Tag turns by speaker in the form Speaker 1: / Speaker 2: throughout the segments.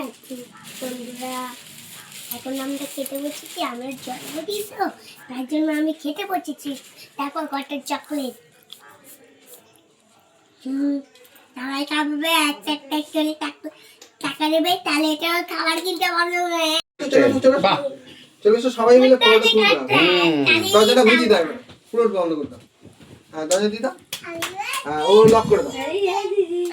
Speaker 1: বন্ধুরা এখন আমরা খেতে বসেছি আমার জন্মদিন তো তার জন্য আমি খেতে বসেছি। তারপর চকলেট হুম সবাই খাবে একটা একটা করে টাকা দেবে তাহলে এটা খাবার কিনতে পারবে
Speaker 2: চলে এসো, চলে। এসো।
Speaker 3: বাহ।
Speaker 2: চলে এসো, সবাই মিলে ফটোটা তুললাম
Speaker 3: হুম।
Speaker 2: দরজাটা দাও বন্ধ করে দাও। হ্যাঁ দরজা দিয়ে দাও। হ্যাঁ ও লক করে দাও।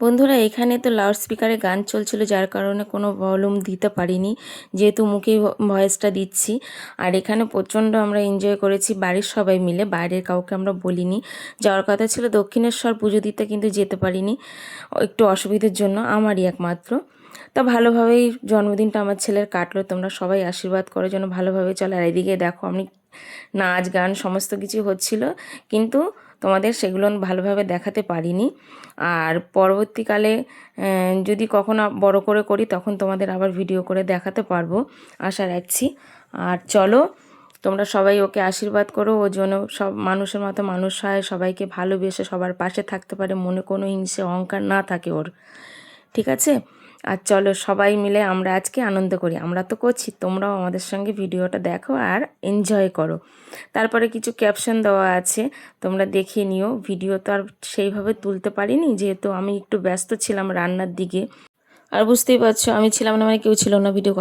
Speaker 4: বন্ধুরা, এখানে তো লাউড স্পিকারে গান চলছিল, যার কারণে কোনো ভলিউম দিতে পারিনি। যেহেতু মুখেই ভয়েসটা দিচ্ছি, আর এখানে প্রচণ্ড আমরা এনজয় করেছি, বাড়ির সবাই মিলে, বাইরের কাউকে আমরা বলিনি। যাওয়ার কথা ছিল, দক্ষিণেশ্বর পুজো দিতে কিন্তু যেতে পারিনি, একটু অসুবিধার জন্য, আমারই একমাত্র। তা ভালোভাবেই জন্মদিনটা আমার ছেলের কাটলো, তোমরা সবাই আশীর্বাদ করো যেন ভালোভাবে চলে। আর এদিকে দেখো, আমি নাচ, গান, সমস্ত কিছু হচ্ছিল, কিন্তু তোমাদের সেগুলো ভালোভাবে দেখাতে পারিনি। আর পরবর্তীকালে যদি কখনো বড় করে করি, তখন তোমাদের আবার ভিডিও করে দেখাতে পারব। আশা রাখছি। আর চলো, তোমরা সবাই ওকে আশীর্বাদ করো। ও যেন সব মানুষের মতো মানুষ হয়, সবাইকে ভালোবেসে সবার পাশে থাকতে পারে, মনে কোনো হিংসে, অহংকার না থাকে ওর। ঠিক আছে? আর চলো সবাই মিলে আমরা আজকে আনন্দ করি। আমরা তো করছি, তোমরাও আমাদের সঙ্গে ভিডিওটা দেখো আর এনজয় করো। তারপরে কিছু ক্যাপশন দেওয়া আছে, তোমরা দেখে নিও। ভিডিও তো আর সেইভাবে তুলতে পারিনি, যেহেতু আমি একটু ব্যস্ত ছিলাম রান্নার দিকে। আর বুঝতেই পারছ, আমি ছিলাম না মানে কেউ ছিল না ভিডিও